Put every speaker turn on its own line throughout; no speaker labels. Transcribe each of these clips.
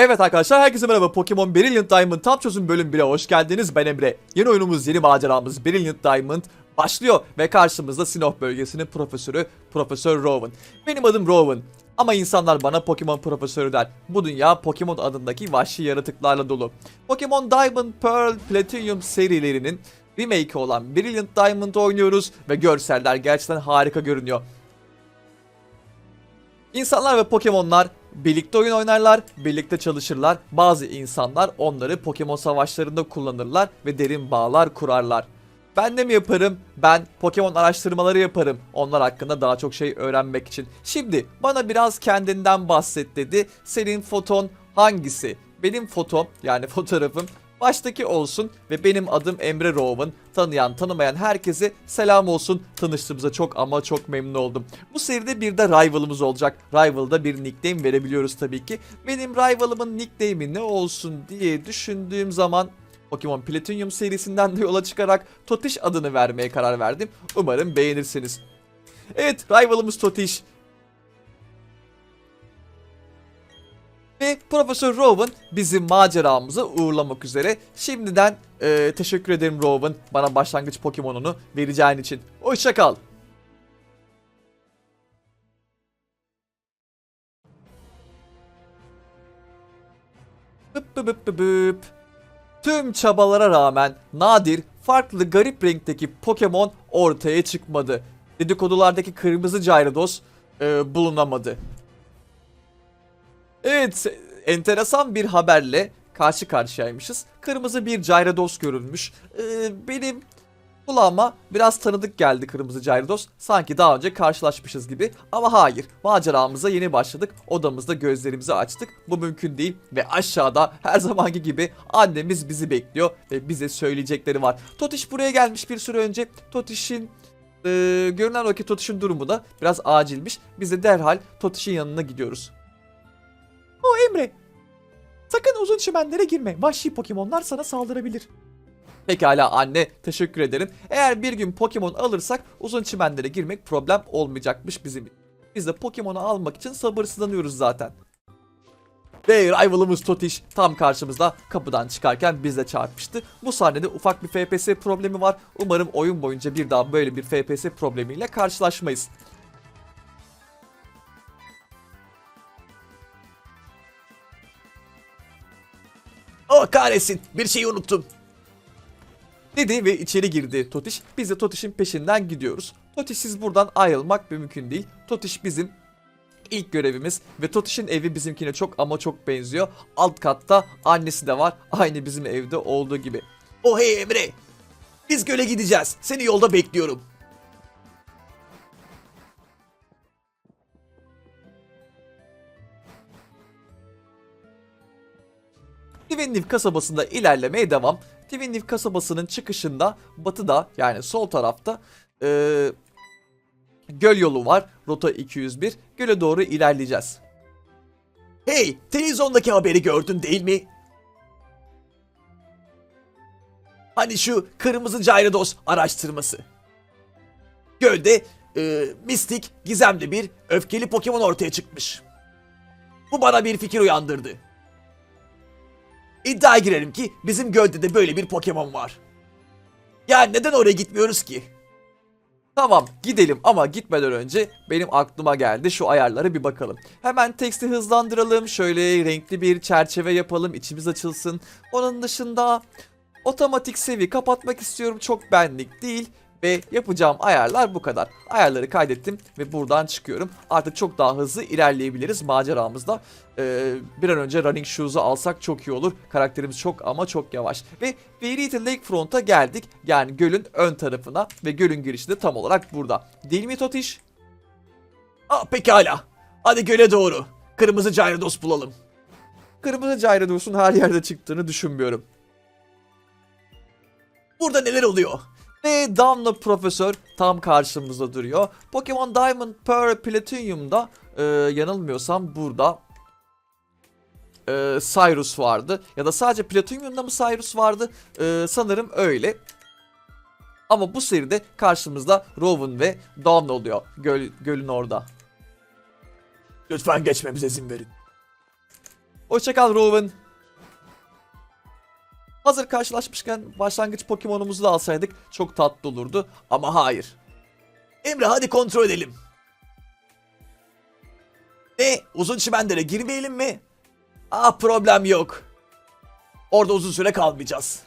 Evet arkadaşlar herkese merhaba Pokemon Brilliant Diamond tam çözüm bölüm 1'e hoş geldiniz ben Emre. Yeni oyunumuz yeni maceramız Brilliant Diamond başlıyor ve karşımızda Sinnoh bölgesinin profesörü Profesör Rowan. Benim adım Rowan ama insanlar bana Pokemon profesörü der. Bu dünya Pokemon adındaki vahşi yaratıklarla dolu. Pokemon Diamond, Pearl, Platinum serilerinin remake'i olan Brilliant Diamond oynuyoruz ve görseller gerçekten harika görünüyor. İnsanlar ve Pokemonlar birlikte oyun oynarlar, birlikte çalışırlar. Bazı insanlar onları Pokemon savaşlarında kullanırlar ve derin bağlar kurarlar. Ben de mi yaparım? Ben Pokemon araştırmaları yaparım. Onlar hakkında daha çok şey öğrenmek için. Şimdi bana biraz kendinden bahset dedi. Senin foton hangisi? Benim fotom yani fotoğrafım baştaki olsun ve benim adım Emre Rowan. Tanıyan tanımayan herkese selam olsun. Tanıştığımıza çok ama çok memnun oldum. Bu seride bir de Rival'ımız olacak. Rival'da bir nickname verebiliyoruz tabii ki. Benim Rival'ımın nickname'i ne olsun diye düşündüğüm zaman Pokemon Platinum serisinden de yola çıkarak Totiş adını vermeye karar verdim. Umarım beğenirsiniz. Evet Rival'ımız Totiş. Ve Profesör Rowan bizim maceramıza uğurlamak üzere. Şimdiden e, teşekkür ederim Rowan bana başlangıç Pokemon'unu vereceğin için. Hoşça kal. Bıp bıp bıp bıp bıp. Tüm çabalara rağmen nadir, farklı garip renkteki Pokemon ortaya çıkmadı. Dedikodulardaki kırmızı Gyarados e, bulunamadı. Evet, enteresan bir haberle karşı karşıyaymışız. Kırmızı bir Gyarados görülmüş. Ee, benim kulağıma biraz tanıdık geldi Kırmızı Gyarados. Sanki daha önce karşılaşmışız gibi. Ama hayır, maceramıza yeni başladık. Odamızda gözlerimizi açtık. Bu mümkün değil. Ve aşağıda her zamanki gibi annemiz bizi bekliyor. Ve bize söyleyecekleri var. Totiş buraya gelmiş bir süre önce. Totiş'in e, görünen o ki Totiş'in durumu da biraz acilmiş. Biz de derhal Totiş'in yanına gidiyoruz. Emre. Sakın uzun çimenlere girme. Vahşi Pokemonlar sana saldırabilir. Pekala anne teşekkür ederim. Eğer bir gün Pokemon alırsak uzun çimenlere girmek problem olmayacakmış bizim. Biz de Pokemon'u almak için sabırsızlanıyoruz zaten. Ve rivalımız Totiş tam karşımızda kapıdan çıkarken bizle çarpıştı. Bu sahnede ufak bir FPS problemi var. Umarım oyun boyunca bir daha böyle bir FPS problemiyle karşılaşmayız. Oh kahretsin bir şeyi unuttum. Dedi ve içeri girdi Totiş. Biz de Totiş'in peşinden gidiyoruz. Totiş'siz buradan ayrılmak mümkün değil. Totiş bizim ilk görevimiz ve Totiş'in evi bizimkine çok ama çok benziyor. Alt katta annesi de var. Aynı bizim evde olduğu gibi. Oh hey Emre. Biz göle gideceğiz. Seni yolda bekliyorum. Twinleaf kasabasında ilerlemeye devam. Twinleaf kasabasının çıkışında batıda yani sol tarafta eee, göl yolu var. Rota 201. Göle doğru ilerleyeceğiz. Hey televizyondaki haberi gördün değil mi? Hani şu kırmızı Gyarados araştırması. Gölde e, mistik, gizemli bir öfkeli Pokemon ortaya çıkmış. Bu bana bir fikir uyandırdı. İddiaya girelim ki bizim gölde de böyle bir Pokemon var. Ya neden oraya gitmiyoruz ki? Tamam gidelim ama gitmeden önce benim aklıma geldi şu ayarlara bir bakalım. Hemen teksti hızlandıralım şöyle renkli bir çerçeve yapalım içimiz açılsın. Onun dışında otomatik sevi kapatmak istiyorum çok benlik değil. Ve yapacağım ayarlar bu kadar. Ayarları kaydettim ve buradan çıkıyorum. Artık çok daha hızlı ilerleyebiliriz maceramızda. Ee, bir an önce Running Shoes'u alsak çok iyi olur. Karakterimiz çok ama çok yavaş. Ve Verity Lakefront'a geldik. Yani gölün ön tarafına ve gölün girişi de tam olarak burada. Değil mi Totiş? Aa, pekala. Hadi göle doğru. Kırmızı Gyarados bulalım. Kırmızı Gyarados'un her yerde çıktığını düşünmüyorum. Burada neler oluyor? Ve Damla Profesör tam karşımızda duruyor. Pokemon Diamond Pearl Platinum'da e, yanılmıyorsam burada e, Cyrus vardı. Ya da sadece Platinum'da mı Cyrus vardı? E, sanırım öyle. Ama bu seride karşımızda Rowan ve Dawn oluyor. Göl, gölün orada. Lütfen geçmemize izin verin. Hoşçakal Rowan. Hazır karşılaşmışken başlangıç Pokemon'umuzu da alsaydık çok tatlı olurdu ama hayır. Emre hadi kontrol edelim. Ne? Uzun çimenlere girmeyelim mi? Ah problem yok. Orada uzun süre kalmayacağız.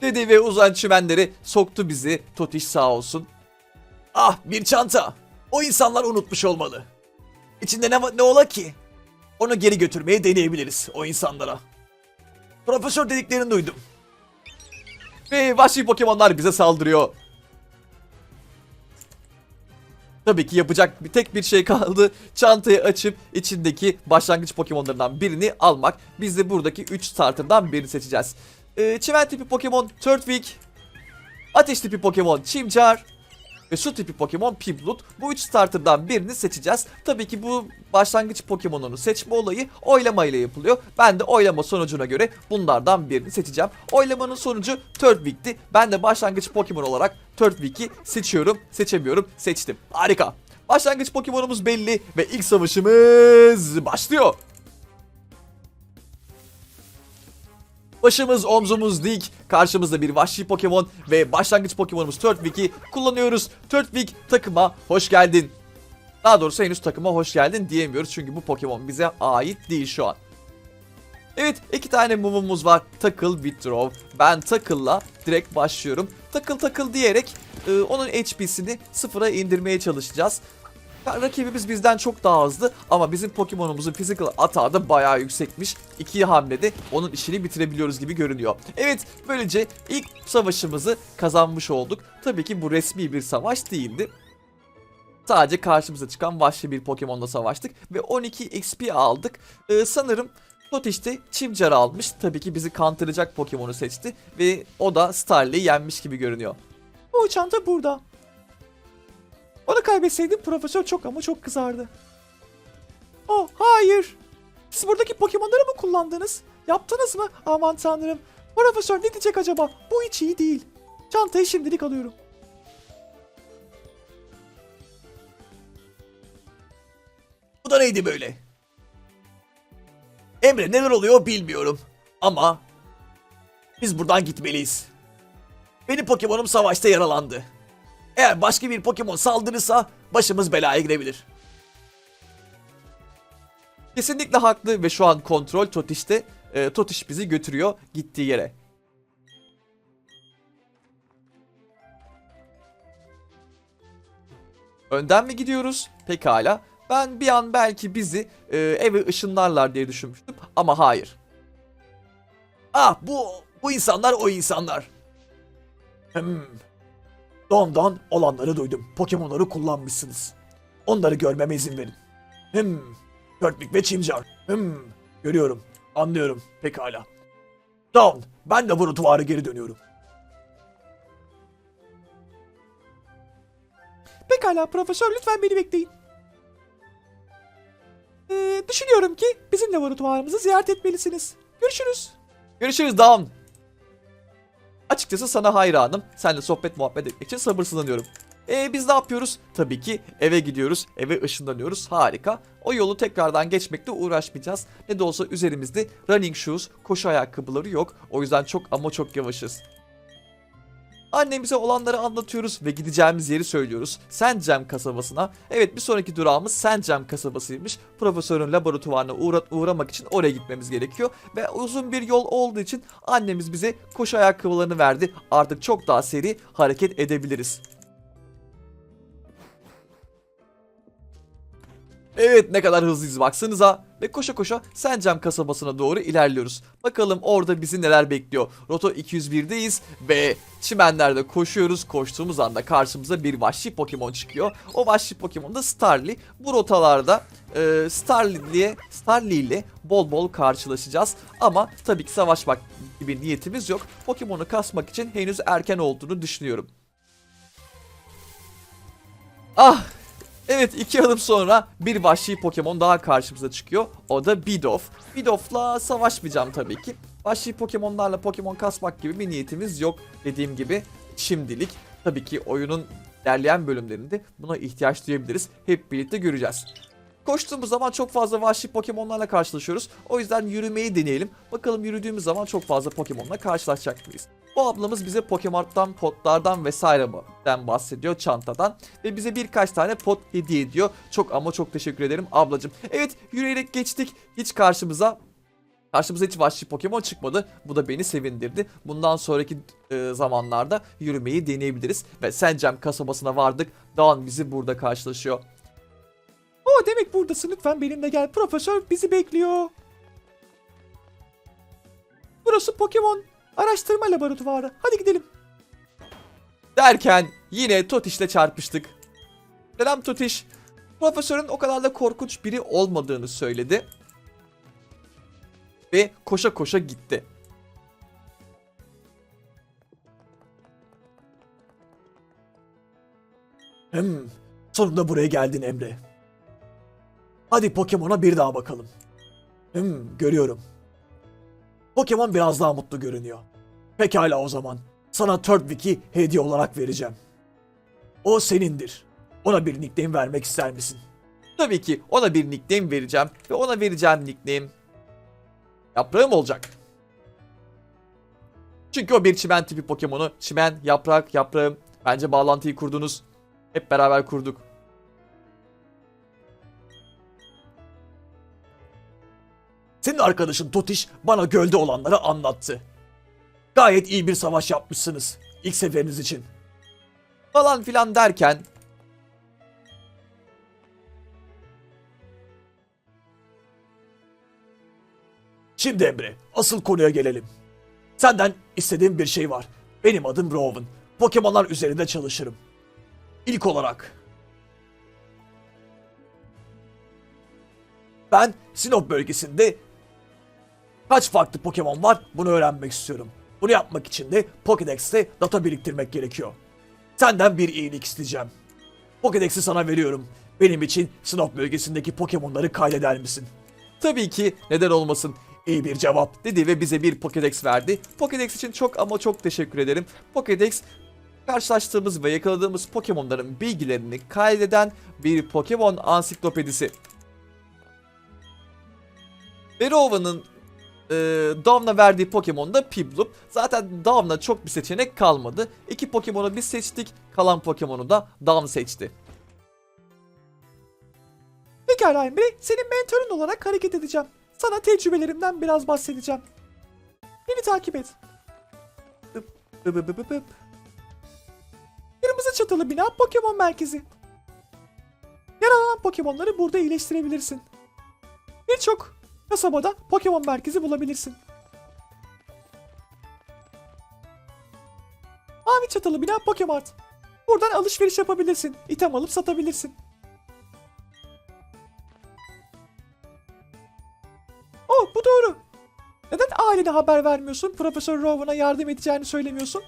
Dedi ve uzan çimenleri soktu bizi. Totiş sağ olsun. Ah bir çanta. O insanlar unutmuş olmalı. İçinde ne, ne ola ki? Onu geri götürmeye deneyebiliriz o insanlara. Profesör dediklerini duydum. Ve vahşi Pokemonlar bize saldırıyor. Tabii ki yapacak bir tek bir şey kaldı. Çantayı açıp içindeki başlangıç Pokemon'larından birini almak. Biz de buradaki 3 starter'dan birini seçeceğiz. Ee, çimen tipi Pokemon Turtwig. Ateş tipi Pokemon Chimchar. Ve su tipi Pokemon Piplup. Bu 3 starter'dan birini seçeceğiz. Tabii ki bu başlangıç Pokemon'unu seçme olayı oylama ile yapılıyor. Ben de oylama sonucuna göre bunlardan birini seçeceğim. Oylamanın sonucu Turtwig'ti. Ben de başlangıç Pokemon olarak Turtwig'i seçiyorum. Seçemiyorum. Seçtim. Harika. Başlangıç Pokemon'umuz belli ve ilk savaşımız başlıyor. Başımız omzumuz dik. Karşımızda bir vahşi Pokemon ve başlangıç Pokemon'umuz Turtwig'i kullanıyoruz. Turtwig takıma hoş geldin. Daha doğrusu henüz takıma hoş geldin diyemiyoruz çünkü bu Pokemon bize ait değil şu an. Evet iki tane mumumuz var. Takıl, Withdraw. Ben Takıl'la direkt başlıyorum. Takıl takıl diyerek e, onun HP'sini sıfıra indirmeye çalışacağız. Rakibimiz bizden çok daha hızlı ama bizim Pokemon'umuzun physical atağı da bayağı yüksekmiş. İki hamlede onun işini bitirebiliyoruz gibi görünüyor. Evet böylece ilk savaşımızı kazanmış olduk. Tabii ki bu resmi bir savaş değildi. Sadece karşımıza çıkan vahşi bir Pokemon'la savaştık ve 12 XP aldık. Ee, sanırım Totiş de Chimchar almış. Tabii ki bizi kantıracak Pokemon'u seçti ve o da Starly'i yenmiş gibi görünüyor. O çanta burada. Onu kaybetseydim profesör çok ama çok kızardı. Oh hayır. Siz buradaki Pokemon'ları mı kullandınız? Yaptınız mı? Aman tanrım. Profesör ne diyecek acaba? Bu hiç iyi değil. Çantayı şimdilik alıyorum. Bu da neydi böyle? Emre neler oluyor bilmiyorum. Ama biz buradan gitmeliyiz. Benim Pokemon'um savaşta yaralandı. Eğer başka bir Pokemon saldırırsa başımız belaya girebilir. Kesinlikle haklı ve şu an kontrol Totiş'te. E, Totiş bizi götürüyor gittiği yere. Önden mi gidiyoruz? Pekala. Ben bir an belki bizi e, eve ışınlarlar diye düşünmüştüm ama hayır. Ah bu bu insanlar o insanlar. Hmm. Don'dan olanları duydum. Pokemon'ları kullanmışsınız. Onları görmeme izin verin. Hmm. Turtwig ve Chimchar. Hmm. Görüyorum. Anlıyorum. Pekala. Don, ben de bu tuvarı geri dönüyorum. Pekala profesör lütfen beni bekleyin. Ee, düşünüyorum ki bizim laboratuvarımızı ziyaret etmelisiniz. Görüşürüz. Görüşürüz Dawn. Açıkçası sana hayranım. Seninle sohbet muhabbet etmek için sabırsızlanıyorum. Ee, biz ne yapıyoruz? Tabii ki eve gidiyoruz. Eve ışınlanıyoruz. Harika. O yolu tekrardan geçmekte uğraşmayacağız. Ne de olsa üzerimizde running shoes, koşu ayakkabıları yok. O yüzden çok ama çok yavaşız. Annemize olanları anlatıyoruz ve gideceğimiz yeri söylüyoruz. Sandjam kasabasına. Evet bir sonraki durağımız Sandjam kasabasıymış. Profesörün laboratuvarına uğra uğramak için oraya gitmemiz gerekiyor. Ve uzun bir yol olduğu için annemiz bize koşu ayakkabılarını verdi. Artık çok daha seri hareket edebiliriz. Evet ne kadar hızlıyız baksanıza. Ve koşa koşa Sencem kasabasına doğru ilerliyoruz. Bakalım orada bizi neler bekliyor. Rota 201'deyiz ve çimenlerde koşuyoruz. Koştuğumuz anda karşımıza bir vahşi Pokemon çıkıyor. O vahşi Pokemon da Starly. Bu rotalarda e, Starly'ye Starly ile bol bol karşılaşacağız. Ama tabii ki savaşmak gibi niyetimiz yok. Pokemon'u kasmak için henüz erken olduğunu düşünüyorum. Ah Evet iki adım sonra bir vahşi Pokemon daha karşımıza çıkıyor. O da Bidoof. Bidoof'la savaşmayacağım tabii ki. Vahşi Pokemon'larla Pokemon kasmak gibi bir niyetimiz yok. Dediğim gibi şimdilik tabii ki oyunun ilerleyen bölümlerinde buna ihtiyaç duyabiliriz. Hep birlikte göreceğiz. Koştuğumuz zaman çok fazla vahşi Pokemon'larla karşılaşıyoruz. O yüzden yürümeyi deneyelim. Bakalım yürüdüğümüz zaman çok fazla Pokemon'la karşılaşacak mıyız? Bu ablamız bize Pokemon'dan, potlardan vesaireden bahsediyor çantadan. Ve bize birkaç tane pot hediye ediyor. Çok ama çok teşekkür ederim ablacım. Evet yürüyerek geçtik. Hiç karşımıza Karşımıza hiç vahşi Pokemon çıkmadı. Bu da beni sevindirdi. Bundan sonraki e, zamanlarda yürümeyi deneyebiliriz. Ve Sencem kasabasına vardık. Dağın bizi burada karşılaşıyor. O demek buradasın. Lütfen benimle gel. Profesör bizi bekliyor. Burası Pokemon araştırma laboratuvarı. Hadi gidelim. Derken yine Totiş'le çarpıştık. Selam Totiş. Profesörün o kadar da korkunç biri olmadığını söyledi. Ve koşa koşa gitti.
Hmm, sonunda buraya geldin Emre. Hadi Pokemon'a bir daha bakalım. Hmm, görüyorum. Pokemon biraz daha mutlu görünüyor. Pekala o zaman. Sana Turtwig'i hediye olarak vereceğim. O senindir. Ona bir nickname vermek ister misin?
Tabii ki ona bir nickname vereceğim ve ona vereceğim nickname yaprağım olacak. Çünkü o bir çimen tipi Pokemon'u. Çimen, yaprak, yaprağım. Bence bağlantıyı kurdunuz. Hep beraber kurduk.
Senin arkadaşın Totiş bana gölde olanları anlattı. Gayet iyi bir savaş yapmışsınız. İlk seferiniz için.
Falan filan derken
Şimdi Emre, asıl konuya gelelim. Senden istediğim bir şey var. Benim adım Rowan. Pokemonlar üzerinde çalışırım. İlk olarak... Ben Sinop bölgesinde kaç farklı Pokemon var bunu öğrenmek istiyorum. Bunu yapmak için de Pokédex'te data biriktirmek gerekiyor. Senden bir iyilik isteyeceğim. Pokédex'i sana veriyorum. Benim için Sinop bölgesindeki Pokemon'ları kaydeder misin?
tabii ki neden olmasın
İyi bir cevap.
dedi ve bize bir Pokédex verdi. Pokédex için çok ama çok teşekkür ederim. Pokédex karşılaştığımız ve yakaladığımız Pokemon'ların bilgilerini kaydeden bir Pokemon ansiklopedisi. Verova'nın e, Damla verdiği Pokemon da Piplup. Zaten Damla çok bir seçenek kalmadı. İki Pokemon'u biz seçtik. Kalan Pokemon'u da Dam seçti. Pekala Emre, senin mentorun olarak hareket edeceğim. Sana tecrübelerimden biraz bahsedeceğim. Beni takip et. Kırmızı çatılı bina Pokemon merkezi. Yaralanan Pokemon'ları burada iyileştirebilirsin. Birçok kasabada Pokemon merkezi bulabilirsin. Mavi çatılı bina Pokemart. Buradan alışveriş yapabilirsin. İtem alıp satabilirsin. Oh bu doğru. Neden ailene haber vermiyorsun? Profesör Rowan'a yardım edeceğini söylemiyorsun.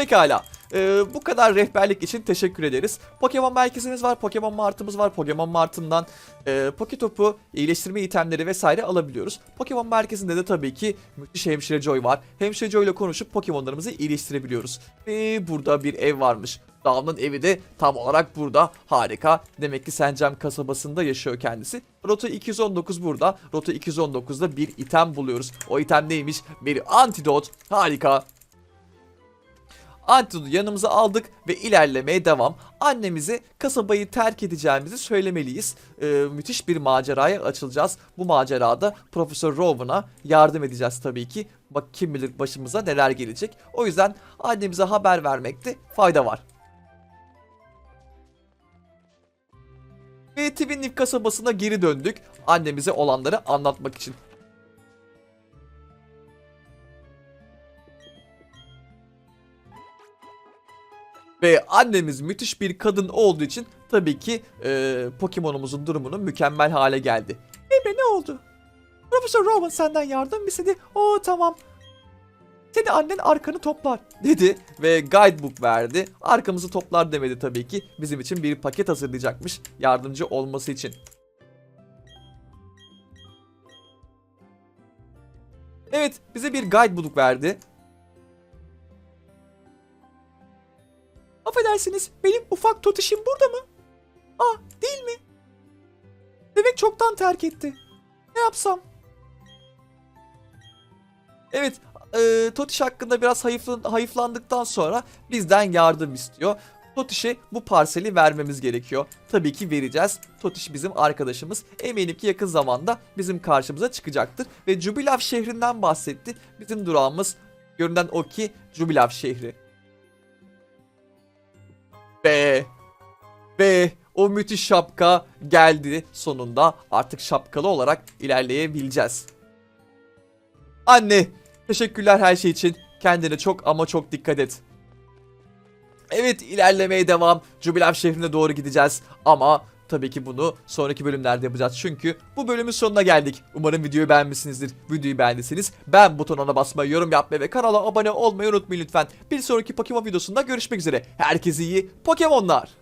Pekala. Ee, bu kadar rehberlik için teşekkür ederiz. Pokemon merkezimiz var, Pokemon Mart'ımız var. Pokemon Mart'ından e, Poketop'u, iyileştirme itemleri vesaire alabiliyoruz. Pokemon merkezinde de tabii ki müthiş Hemşire Joy var. Hemşire Joy ile konuşup Pokemon'larımızı iyileştirebiliyoruz. Ve burada bir ev varmış. Dağım'ın evi de tam olarak burada. Harika. Demek ki Sencem kasabasında yaşıyor kendisi. Rota 219 burada. Rota 219'da bir item buluyoruz. O item neymiş? Bir antidot. Harika. Antidotu yanımıza aldık ve ilerlemeye devam. Annemize kasabayı terk edeceğimizi söylemeliyiz. Ee, müthiş bir maceraya açılacağız. Bu macerada Profesör Rowan'a yardım edeceğiz tabii ki. Bak kim bilir başımıza neler gelecek. O yüzden annemize haber vermekte fayda var. Ve Twinleaf kasabasına geri döndük. Annemize olanları anlatmak için. Ve annemiz müthiş bir kadın olduğu için tabii ki e, Pokemon'umuzun durumunu mükemmel hale geldi. Emre ne oldu? Profesör Rowan senden yardım istedi. Oo tamam. Seni annen arkanı toplar dedi ve guidebook verdi. Arkamızı toplar demedi tabii ki. Bizim için bir paket hazırlayacakmış yardımcı olması için. Evet bize bir guidebook verdi. Affedersiniz benim ufak totişim burada mı? Aa değil mi? Demek çoktan terk etti. Ne yapsam? Evet, e, Totiş hakkında biraz hayıflan- hayıflandıktan sonra bizden yardım istiyor. Totiş'e bu parseli vermemiz gerekiyor. Tabii ki vereceğiz. Totiş bizim arkadaşımız. Eminim ki yakın zamanda bizim karşımıza çıkacaktır. Ve Jubilav şehrinden bahsetti. Bizim durağımız görünen o ki Jubilav şehri. Ve ve o müthiş şapka geldi sonunda. Artık şapkalı olarak ilerleyebileceğiz. Anne, teşekkürler her şey için. Kendine çok ama çok dikkat et. Evet, ilerlemeye devam. Jubilav şehrine doğru gideceğiz. Ama tabii ki bunu sonraki bölümlerde yapacağız. Çünkü bu bölümün sonuna geldik. Umarım videoyu beğenmişsinizdir. Videoyu beğendiyseniz beğen butonuna basmayı, yorum yapmayı ve kanala abone olmayı unutmayın lütfen. Bir sonraki Pokemon videosunda görüşmek üzere. Herkese iyi Pokemonlar.